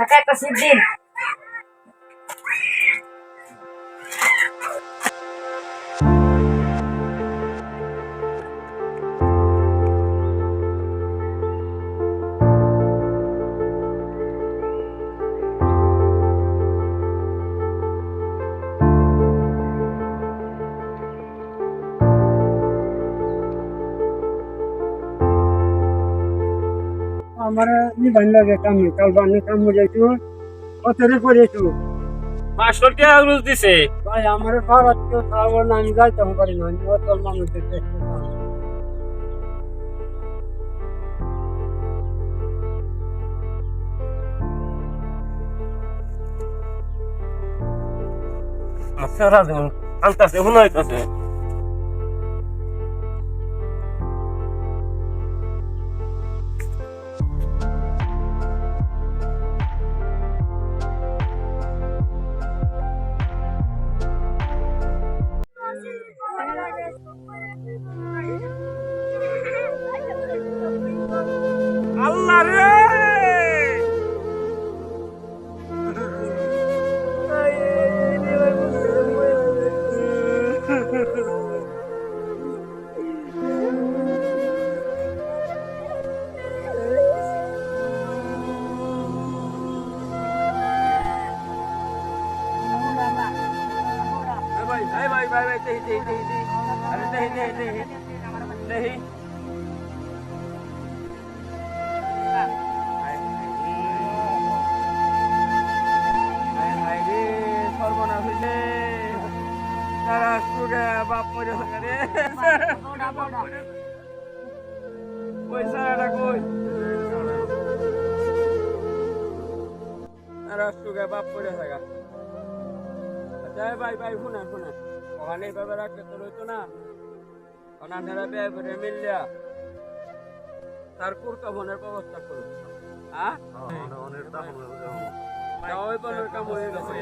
Kakek ke Sidin. কাল বানে কাম হয়ে যাইতো কতরে করেছ পাঁচশো টাকা রোজ দিছে? ভাই আমার পাড়ার তো খাব না আমি যাইতে পারি না আমি অত আনতাছে মনে আল্লাহ রে ভাই ভাই ভাই ভাই ভাই দেহি দেহি দেহি দেহি বাপ মরে রে। কই সুগে বাপ হয়ে আচ্ছা ভাই ভাই শুনে শুনে ওখানে এইভাবে রাখতে তো রইতো না। ওনারা ব্যয় করে তার কুর্তা বোনের ব্যবস্থা করুন। হ্যাঁ? ওই বলার কাম হয়ে গেছে।